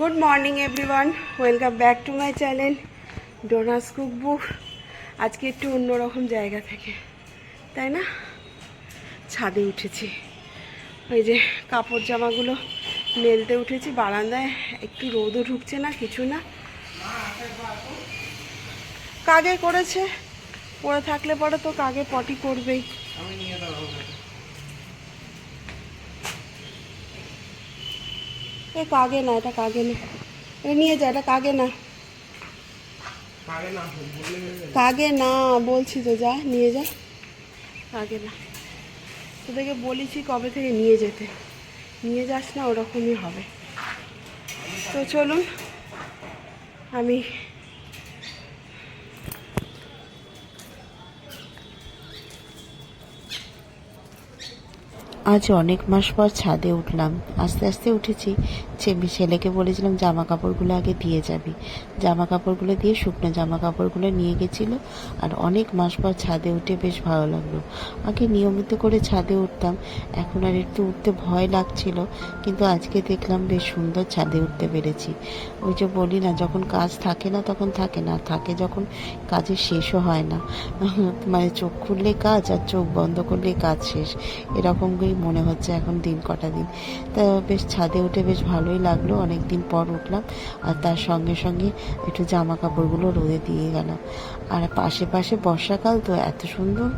Good morning everyone welcome back to my channel ডোনাস cookbook আজকে একটু অন্যরকম জায়গা থেকে, তাই না? ছাদে উঠেছি। ওই যে কাপড় জামাগুলো মেলতে উঠেছি, বারান্দায় একটু রোদও ঢুকছে না, কিছু না। কাগে করেছে? পরে থাকলে পরে তো কাগে পটি করবেই। এ কাগে না এটা কাগে না। এটা নিয়ে যা এটা কাগে না। কাগে না বলছি তো যা নিয়ে যা। কাগে না। তোদেরকে বলেছি কবে থেকে নিয়ে যেতে। নিয়ে যাস না ওরকমই হবে। তো চলুন আমি আজ অনেক মাস পর ছাদে উঠলাম। আস্তে আস্তে উঠেছি। ছেলেকে বলেছিলাম, জামা কাপড়গুলো আগে দিয়ে যাবি। জামা কাপড়গুলো দিয়ে শুকনো জামা কাপড়গুলো নিয়ে গেছিল আর অনেক মাস পর ছাদে উঠে বেশ ভালো লাগল। আগে নিয়মিত করে ছাদে উঠতাম, এখন আর একটু উঠতে ভয় লাগছিল, কিন্তু আজকে দেখলাম বেশ সুন্দর ছাদে উঠতে পেরেছি। ওই যে বলি না, যখন কাজ থাকে না তখন থাকে না থাকে যখন কাজের শেষও হয় না। মানে চোখ খুললে কাজ আর চোখ বন্ধ করলে কাজ শেষ। এরকমই মনে হচ্ছে এখন দিন কটা দিন। তা বেশ ছাদে উঠে বেশ ভালোই লাগল অনেক দিন পর উঠলাম আর তার সঙ্গে সঙ্গে একটু জামা কাপড়গুলো রোদে দিয়ে গেলাম আর পাশে পাশে বর্ষাকাল তো এত সুন্দর,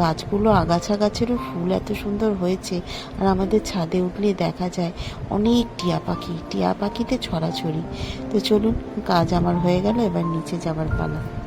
গাছগুলো আগাছা গাছেরও ফুল এত সুন্দর হয়েছে আর আমাদের ছাদে উঠলে দেখা যায় অনেক টিয়া পাখি, টিয়া পাখিতে ছড়াছড়ি। তো চলুন, কাজ আমার হয়ে গেল, এবার নিচে যাবার পালা।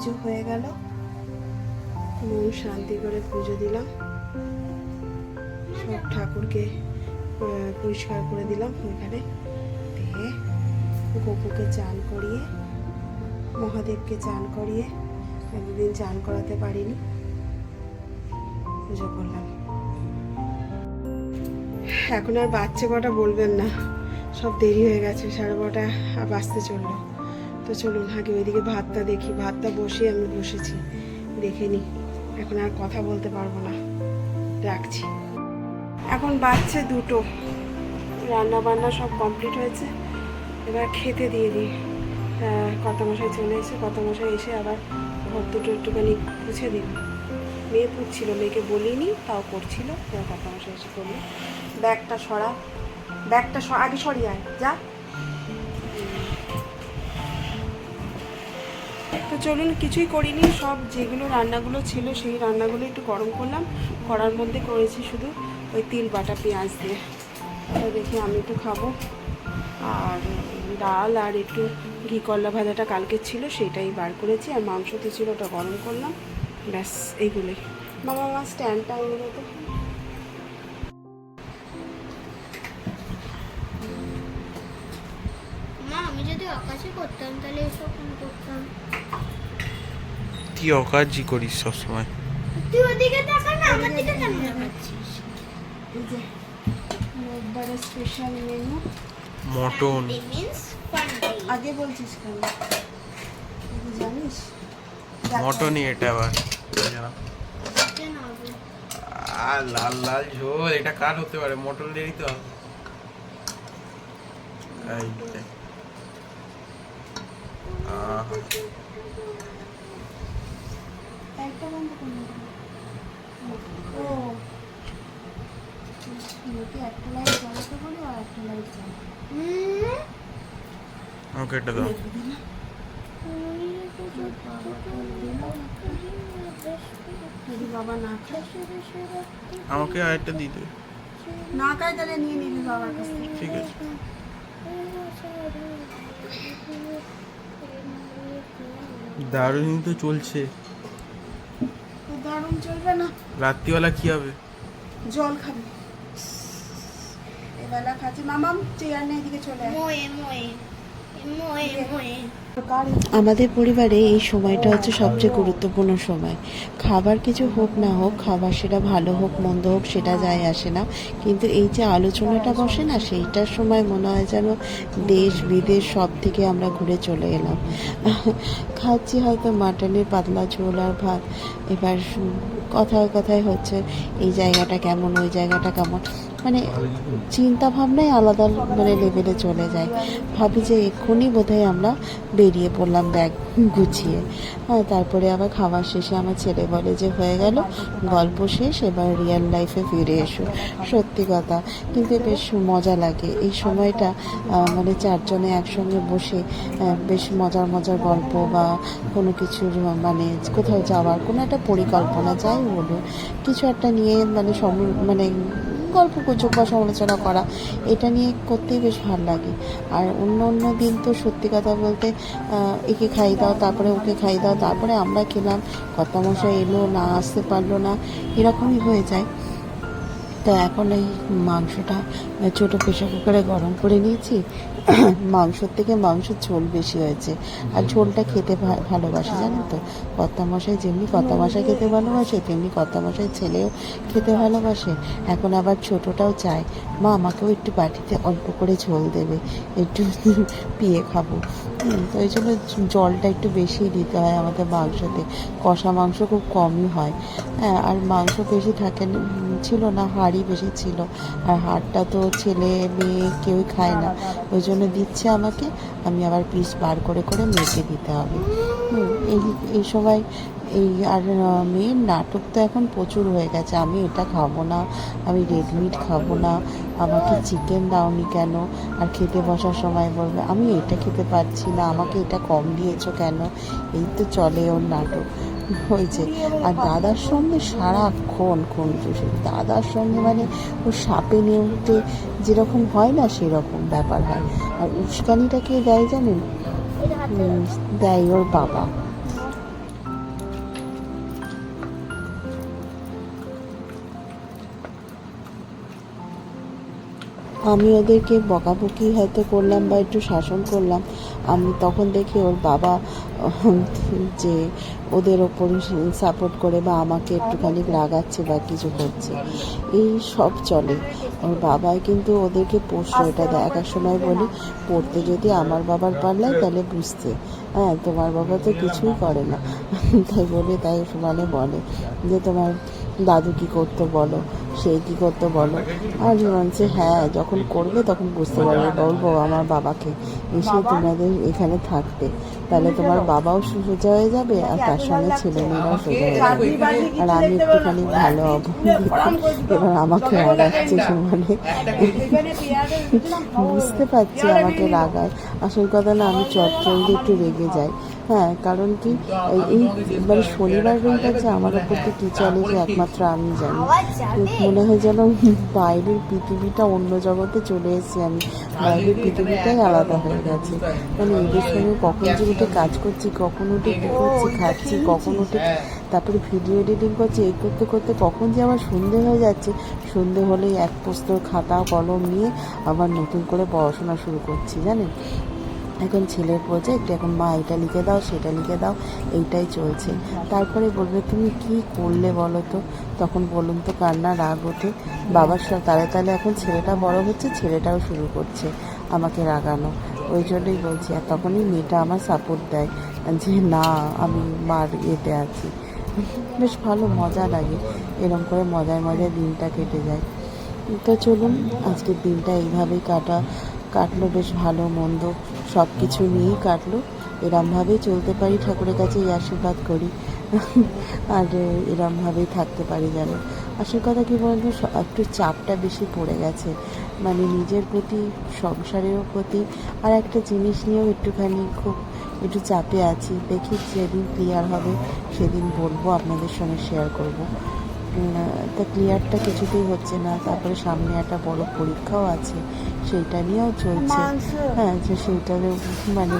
পুজো হয়ে গেল। মন শান্তি করে পুজো দিলাম। সব ঠাকুরকে পরিষ্কার করে দিলাম ওইখানে দিয়ে গপুকে চান করিয়ে, মহাদেবকে চান করিয়ে এতদিন চান করাতে পারিনি। পুজো করলাম। এখন আর বাচ্চা কটা বলবেন না। সব দেরি হয়ে গেছে, সাড়ে বারোটা বাঁচতে চলল। তো চলুন, আগে ওইদিকে ভাতটা দেখি। ভাতটা বসে আমি বসেছি। দেখে নি। এখন আর কথা বলতে পারব না। রাখছি। এখন বাচ্চা দুটো। রান্না বান্না সব কমপ্লিট হয়েছে। এবার খেতে দিয়ে দিই। কত মশাই চলে এসে কত মশাই এসে আবার ঘর দুটো একটুখানি পুছে দিল। মেয়ে পুচ্ছিল মেয়েকে বলিনি, তাও করছিল। কত মশাই এসে করল ব্যাগটা সরা। ব্যাগটা আগে সরিয়ে আয়। যা। তো চলুন, কিছুই করিনি। সব যেগুলো রান্নাগুলো ছিল সেই রান্নাগুলো একটু গরম করলাম। করার মধ্যে করেছি শুধু ওই তিল, বাটা, পেঁয়াজ দিয়ে। দেখি আমি একটু খাব। আর ডাল আর একটু ঘি, করলা ভাজাটা কালকে ছিল, সেটাই বার করেছি। আর মাংস তো ছিল, ওটা গরম করলাম। ব্যাস, এইগুলোই। মামা, আমার স্ট্যান্ডটা এগুলো তো আমি যদি আকাশে করতাম তাহলে এসব করতাম। তুই অকাজই করিস সবসময়। তুই ওদিকে দেখা না আমার দিকে রোববারের স্পেশাল মেনু মটন। আগে বলছিস কেন? জানিস? মটনই এটা আবার। আর লাল লাল ঝোল এটা কার হতে পারে? মটন দেরি তো। আহা, একটা বন্ধ করুন ও। লোকে একটা লাইট জ্বালাতে বলে আর একটা লাইট জ্বালা হুম আমাকে এটা দাও। যদি বাবা না খায় আমাকে আরেকটা দিয়ে দেবে না খায় তাহলে নিয়ে নিবি বাবার কাছ থেকে। ঠিক আছে আছে। দারুণ তো চলছে। দারুণ চলবে না। রাত্রিবেলা কি হবে? জল খাবে। এবেলা খাচ্ছে। মামাম চেয়ার নিয়ে এদিকে চলে মোয়ে মোয়ে। আমাদের পরিবারে এই সময়টা হচ্ছে সবচেয়ে গুরুত্বপূর্ণ সময়। খাবার কিছু হোক না হোক, খাবার সেটা ভালো হোক, মন্দ হোক, সেটা যায় আসে না। কিন্তু এই যে আলোচনাটা বসে না, সেইটার সময় মনে হয় যেন দেশ, বিদেশ সব থেকে আমরা ঘুরে চলে এলাম। খাচ্ছি হয়তো মাটনের পাতলা ঝোল আর ভাত। এবার কথায় কথায় হচ্ছে, এই জায়গাটা কেমন, ওই জায়গাটা কেমন? মানে চিন্তা ভাবনাই আলাদা মানে লেভেলে চলে যায়। ভাবি যে এক্ষুনি বোধহয় আমরা বেরিয়ে পড়লাম ব্যাগ গুছিয়ে। হ্যাঁ তারপরে আবার খাওয়ার শেষে আমার ছেলে বলে যে হয়ে গেল, গল্প শেষ, এবার রিয়েল লাইফে ফিরে এসো। সত্যি কথা। কিন্তু বেশ মজা লাগে। এই সময়টা মানে চারজনে একসঙ্গে বসে বেশ মজার মজার গল্প বা কোনো কিছুর মানে কোথাও যাওয়ার কোনো একটা পরিকল্পনা, যাই বলুন কিছু একটা নিয়ে মানে সম মানে গল্প গুজব বা সমালোচনা করা, এটা নিয়ে করতেই বেশ ভালো লাগে। আর অন্য অন্য দিন তো সত্যি কথা বলতে একে খাই দাও, তারপরে ওকে খাই দাও, তারপরে আমরা খেলাম, কর্তামশাই এলো, না আসতে পারল না, এরকমই হয়ে যায়। তো এখন এই মাংসটা ছোটো প্রেশার কুকারে গরম করে নিয়েছি মাংসর থেকে মাংসের ঝোল বেশি হয়েছে। আর ঝোলটা খেতে ভালোবাসে, জানেন তো? কর্তামশাই যেমনি কর্তামশাই খেতে ভালোবাসে, তেমনি কর্তামশাই ছেলেও খেতে ভালোবাসে। এখন আবার ছোটোটাও চায়, মা, আমাকেও একটু বাটিতে অল্প করে ঝোল দেবে, একটু পিয়ে খাব। তো এই জন্য জলটা একটু বেশি দিতে হয় আমাদের মাংসতে। কষা মাংস খুব কমই হয়। হ্যাঁ আর মাংস বেশি থাকে ছিল না, হাড়ই বেশি ছিল। আর হাড়টা তো ছেলে মেয়ে কেউই খায় না। ওই জন্য দিচ্ছে আমাকে, আমি আবার পিস বার করে করে মেয়েকে দিতে হবে। এই এই সময় এই আর মেয়ের নাটক তো এখন প্রচুর হয়ে গেছে, আমি এটা খাব না, আমি রেড মিট খাব না, আমাকে চিকেন দাওনি কেন, আর খেতে বসার সময় বলবে, আমি এটা খেতে পারছি না, আমাকে এটা কম দিয়েছ কেন? এই তো চলে ওর নাটক। হয়েছে আর দাদার সঙ্গে সারাক্ষণ খুনচুসি দাদার সঙ্গে মানে ও সাপে নিয়ে উঠতে যেরকম হয় না সেরকম। ব্যাপার হয়। আর উস্কানিটা কে দেয় জানেন? দেয় ওর বাবা। আমি ওদেরকে বকাবকি হয়তো করলাম বা একটু শাসন করলাম। আমি তখন দেখি ওর বাবা যে ওদের ওপর সাপোর্ট করে বা আমাকে একটুখানি রাগাচ্ছে বা কিছু করছে। এই সব চলে। ওর বাবাই কিন্তু ওদেরকে পোষে এটা দেখার সময় বলি, পড়তে যদি আমার বাবার পারলাই তাহলে বুঝতে। হ্যাঁ তোমার বাবা তো কিছুই করে না। তাই বলে, তাই মানে বলে যে, তোমার দাদু কি করতো বলো? সে কি করতো বলো? আর বলছে হ্যাঁ যখন করবে তখন বুঝতে পারবে। বলব আমার বাবাকে, এসে তোমাদের এখানে থাকতে। তাহলে তোমার বাবাও সোজা হয়ে যাবে আর তার সঙ্গে ছেলে মেয়েরাও সোজা হয়ে যাবে। আর আমি একটুখানি ভালো এবার আমাকে রাগাচ্ছে সমানে। বুঝতে পারছি আমাকে রাগায়। আসল কথা না, আমি চটচলদি একটু রেগে যাই। হ্যাঁ কারণ কি, এই- মানে শনিবার রবিবার যে আমার ওপর তো কী চলে যে একমাত্র আমি জানি। মনে হয় যেন বাইরের পৃথিবীটা অন্য জগতে চলে এসেছি আমি। বাইরের পৃথিবীটাই আলাদা হয়ে গেছে। মানে এদের সঙ্গে কখন যে উঠে কাজ করছি, কখন উঠে কী করছি, খাচ্ছি, কখন উঠে তারপরে ভিডিও এডিটিং করছি, এই করতে করতে কখন যে আমার সন্ধে হয়ে যাচ্ছে। সন্ধে হলেই এক পোস্ত খাতা, কলম নিয়ে আবার নতুন করে পড়াশোনা শুরু করছি, জানেন? এখন ছেলের প্রজেক্ট এখন মা এটা লিখে দাও, সেটা লিখে দাও, এইটাই চলছে। তারপরে বলবে, তুমি কি করলে বলো তো? তখন বলুন তো কান্না রাগ ওঠে। বাবার সব তালে তালে এখন ছেলেটা বড় হচ্ছে, ছেলেটাও শুরু করছে আমাকে রাগানো। ওই জন্যই বলছি, আর তখনই মেয়েটা আমার সাপোর্ট দেয়। যে, না, আমি মার ইয়েতে আছি। বেশ ভালো, মজা লাগে। এরকম করে মজায় মজায় দিনটা কেটে যায়। তো চলুন, আজকের দিনটা এইভাবেই কাটা। কাটলো বেশ ভালো, মন্দ সব কিছু নিয়েই কাটলো। এরমভাবেই চলতে পারি, ঠাকুরের কাছে আশীর্বাদ করি। আর এরমভাবেই থাকতে পারি যেন। আসল কথা কী বলতো একটু চাপটা বেশি পড়ে গেছে। মানে নিজের প্রতি, সংসারেরও প্রতি, আর একটা জিনিস নিয়েও একটুখানি খুব একটু চাপে আছি। দেখি যেদিন ক্লিয়ার হবে, সেদিন বলব, আপনাদের সঙ্গে শেয়ার করব। তা ক্লিয়ারটা কিছুতেই হচ্ছে না। তারপরে সামনে একটা বড় পরীক্ষাও আছে সেইটা নিয়েও চলছে। হ্যাঁ যে সেইটারও মানে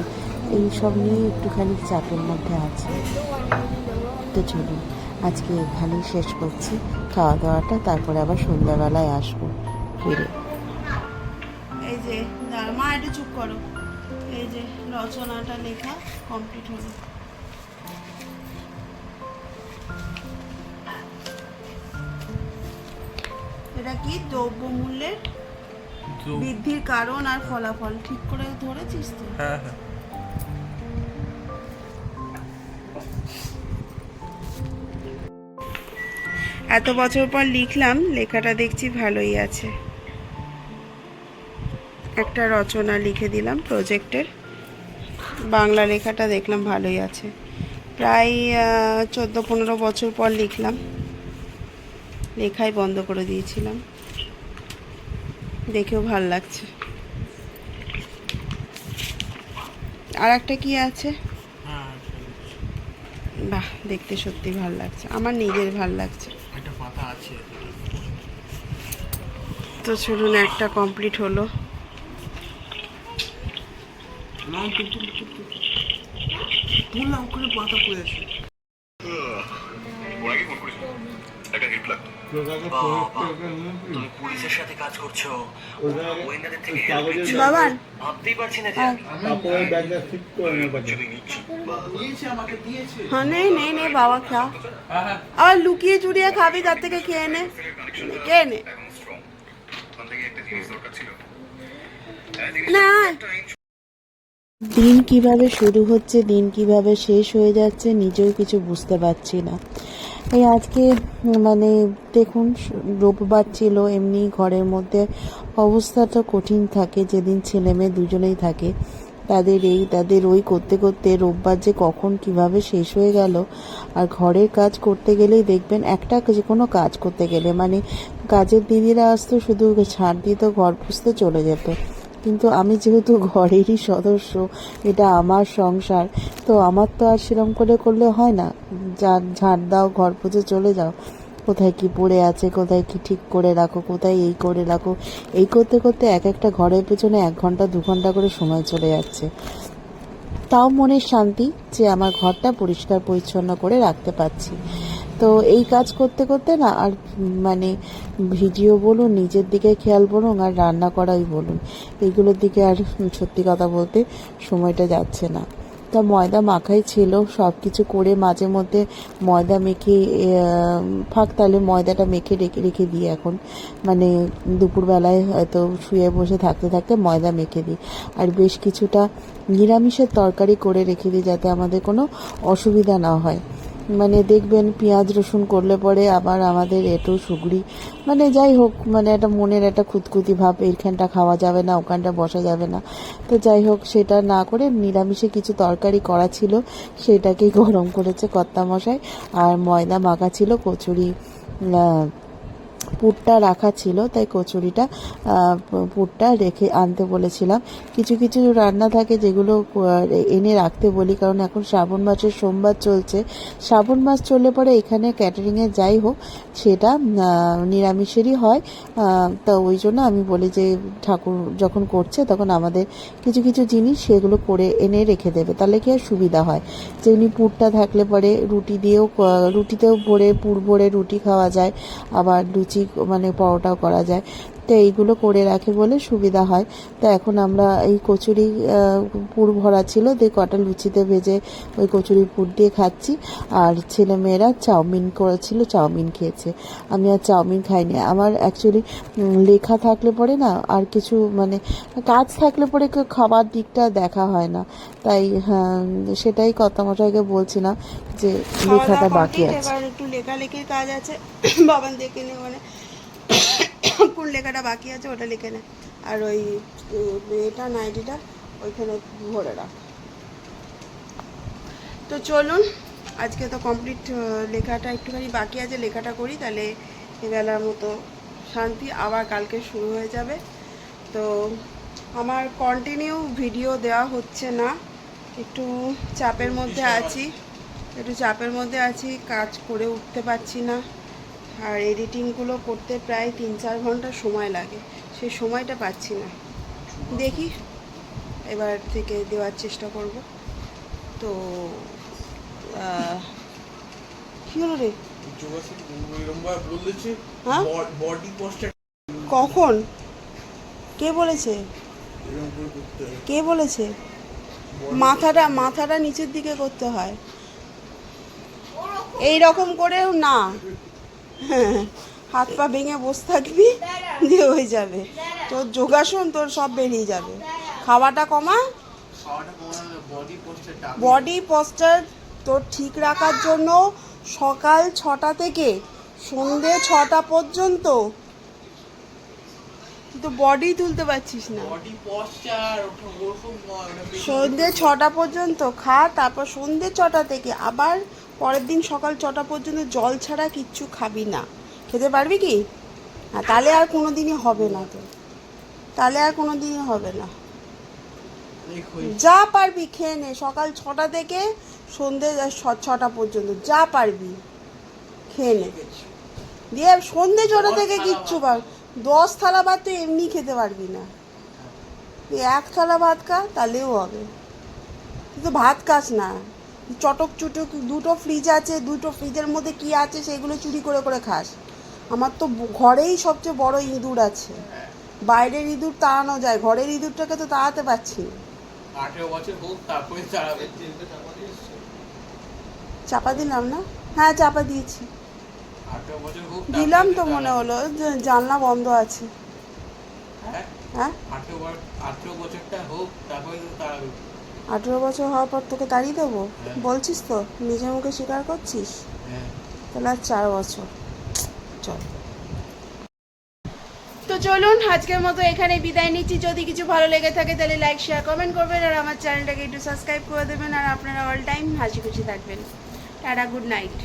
এই সব নিয়ে একটুখানি চাপের মধ্যে আছে। তো চলুন আজকে এখানেই শেষ করছি। খাওয়া দাওয়াটা তারপরে আবার সন্ধ্যাবেলায় আসব। ফিরে। এই যে মা একটু চুপ করো। এই যে রচনাটা লেখা কমপ্লিট হলো। এটা কি? দ্রব্যমূল্যের বৃদ্ধির কারণ আর ফলাফল। ঠিক করে ধরেছিস তো হ্যাঁ হ্যাঁ। এত বছর পর লিখলাম লেখাটা দেখছি ভালোই আছে। একটা রচনা লিখে দিলাম প্রজেক্টের। বাংলা লেখাটা দেখলাম ভালোই আছে। প্রায় চোদ্দ পনেরো বছর পর লিখলাম। লেখাই বন্ধ করে দিয়েছিলাম। দেখেও ভালো লাগছে। আর একটা কি আছে? হ্যাঁ বাহ দেখতে সত্যি ভালো লাগছে। আমার নিজের ভালো লাগছে। তো চলুন একটা কমপ্লিট হলো। না তুল তুল তুল তুল তুল না ওখানে পাতা পড়ে তুমি পুলিশের সাথে কাজ করছ। গোয়েন্দাদের থেকে help নিচ্ছ। ভাবতেই পারছি না যে আমি দিয়েছে আমাকে দিয়েছে। হ্যাঁ নেই নেই নেই বাবা খা। হ্যাঁ হ্যাঁ। আবার লুকিয়ে চুরিয়ে খাবি তার থেকে খেয়ে নে। কে নে। না। দিন কীভাবে শুরু হচ্ছে, দিন কীভাবে শেষ হয়ে যাচ্ছে, নিজেও কিছু বুঝতে পারছি না। এই আজকে মানে দেখুন, রোববার ছিল, এমনি ঘরের মধ্যে অবস্থা তো কঠিন থাকে, যেদিন ছেলে মেয়ে দুজনেই থাকে। তাদের এই, তাদের ওই করতে করতে রোববার যে কখন কীভাবে শেষ হয়ে গেল, আর ঘরের কাজ করতে গেলেই দেখবেন একটা যে কোনো কাজ করতে গেলে মানে কাজের দিদিরা আসতো শুধু ছাড় দিত, ঘর পুষতে চলে যেত। কিন্তু আমি যেহেতু ঘরেরই সদস্য, এটা আমার সংসার, তো আমার তো আর সেরম করে করলে হয় না। যা, ঝাড় দাও, ঘর পুজো চলে যাও। কোথায় কি পড়ে আছে, কোথায় কি ঠিক করে রাখো, কোথায় এই করে রাখো, এই করতে করতে এক একটা ঘরের পেছনে এক ঘণ্টা, দু ঘণ্টা করে সময় চলে যাচ্ছে। তাও মনের শান্তি যে আমার ঘরটা পরিষ্কার পরিচ্ছন্ন করে রাখতে পারছি। তো এই কাজ করতে করতে না, আর মানে ভিডিও বলুন, নিজের দিকে খেয়াল বলুন, আর রান্না করাই বলুন এইগুলোর দিকে আর সত্যি কথা বলতে সময়টা যাচ্ছে না। তা ময়দা মাখাই ছিল সব কিছু করে মাঝে মধ্যে ময়দা মেখে ফাঁক তাহলে ময়দাটা মেখে রেখে রেখে দিই এখন। মানে দুপুরবেলায় হয়তো শুয়ে বসে থাকতে থাকতে ময়দা মেখে দিই। আর বেশ কিছুটা নিরামিষের তরকারি করে রেখে দিই যাতে আমাদের কোনো অসুবিধা না হয়। মানে দেখবেন পেঁয়াজ, রসুন করলে পরে আবার আমাদের এটো, সুগড়ি মানে যাই হোক মানে একটা মনের একটা খুঁতখুতি ভাব, এইখানটা খাওয়া যাবে না, ওখানটা বসা যাবে না। তো যাই হোক, সেটা না করে নিরামিষে কিছু তরকারি করা ছিল, সেটাকেই গরম করেছে কর্তামশাই আর ময়দা মাখা ছিল, কচুরি পুরটা রাখা ছিল, তাই কচুরিটা পুরটা রেখে আনতে বলেছিলাম। কিছু কিছু রান্না থাকে যেগুলো এনে রাখতে বলি, কারণ এখন শ্রাবণ মাসের সোমবার চলছে। শ্রাবণ মাস চললে পরে এখানে ক্যাটারিংয়ে যাই হোক, সেটা নিরামিষেরই হয়। তা ওই জন্য আমি বলি যে, ঠাকুর যখন করছে তখন আমাদের কিছু কিছু জিনিস সেগুলো করে এনে রেখে দেবে, তাহলে কি আর সুবিধা হয়? যেমনি পুরটা থাকলে পরে রুটি দিয়েও রুটিতেও ভরে, পুর ভরে রুটি খাওয়া যায়, আবার লুচি মানে পরোটাও করা যায়। তো এইগুলো করে রাখে বলে সুবিধা হয়। তো এখন আমরা এই কচুরি পুর ভরা ছিল দিয়ে কটা লুচিতে ভেজে ওই কচুরি পুর দিয়ে খাচ্ছি। আর ছেলে মেয়েরা চাউমিন করেছিল চাউমিন খেয়েছে। আমি আর চাউমিন খাইনি। আমার অ্যাকচুয়ালি লেখা থাকলে পরে না আর কিছু মানে কাজ থাকলে পরে কেউ খাবার দিকটা দেখা হয় না। তাই হ্যাঁ সেটাই কর্তামশাইকে বলছিলাম যে লেখাটা বাকি আছে। একটু লেখালেখির কাজ আছে। বাবান দেখে মানে কোন লেখাটা বাকি আছে ওটা লিখে নে। আর ওই উম, এটা নাইটিটা ওইখানে ভরে রাখ। তো চলুন আজকে তো কমপ্লিট লেখাটা একটুখানি বাকি আছে লেখাটা করি তাহলে এবেলার মতো শান্তি আবার কালকে শুরু হয়ে যাবে। তো আমার কন্টিনিউ ভিডিও দেওয়া হচ্ছে না একটু চাপের মধ্যে আছি। একটু চাপের মধ্যে আছি কাজ করে উঠতে পারছি না। আর এডিটিংগুলো করতে প্রায় তিন চার ঘণ্টা সময় লাগে। সেই সময়টা পাচ্ছি না। দেখি এবার থেকে দেওয়ার চেষ্টা করব। তো কি হলো রে? হ্যাঁ? কখন? কে বলেছে? কে বলেছে? মাথাটা মাথাটা নিচের দিকে করতে হয়। এই রকম করেও না। হ্যাঁ হাত পা ভেঙে বসে থাকবি দিয়ে হয়ে যাবে। তোর যোগাসন তোর সব বেরিয়ে যাবে। খাওয়াটা কমা। বডি পোস্টার তোর ঠিক রাখার জন্য সকাল ছটা থেকে সন্ধে ছটা পর্যন্ত। তো বডি তুলতে পারছিস না। সন্ধে ছটা পর্যন্ত খা তারপর সন্ধে ছটা থেকে আবার পরের দিন সকাল ছটা পর্যন্ত জল ছাড়া কিচ্ছু খাবি না। খেতে পারবি কি? হ্যাঁ তাহলে আর কোনো দিনই হবে না তো। তাহলে আর কোনো দিনই হবে না। যা পারবি খেয়ে নে। সকাল ছটা থেকে সন্ধে ছটা পর্যন্ত যা পারবি খেয়ে নে। দিয়ে সন্ধে ছটা থেকে কিচ্ছু পার দশ থালা ভাত তো এমনি খেতে পারবি না। তুই এক থালা ভাত খা তাহলেও হবে। তুই তো ভাত খাস না। তুই চটক চুটক দুটো ফ্রিজ আছে দুটো ফ্রিজের মধ্যে কি আছে সেগুলো চুরি করে করে খাস। আমার তো ঘরেই সবচেয়ে বড় ইঁদুর আছে। বাইরের ইঁদুর তাড়ানো যায় ঘরের ইঁদুরটাকে তো তাড়াতে পারছি চাপা দিলাম না? হ্যাঁ চাপা দিয়েছি। দিলাম তো মনে হলো যে জানলা বন্ধ আছে। হ্যাঁ? হ্যাঁ? আঠেরো আঠেরো বছরটা হোক তারপরে তো তাড়াবে। আঠেরো বছর হওয়ার পর তোকে তাড়িয়ে দেবো। বলছিস তো, নিজের মুখে স্বীকার করছিস? তাহলে আর চার বছর। চল। তো চলুন, আজকের মতো এখানে বিদায় নিচ্ছি। যদি কিছু ভালো লেগে থাকে, তাহলে লাইক শেয়ার কমেন্ট করবেন। আর আমার চ্যানেলটাকে একটু সাবস্ক্রাইব করে দেবেন। আর আপনারা অল টাইম হাসি খুশি থাকবেন। Tata good night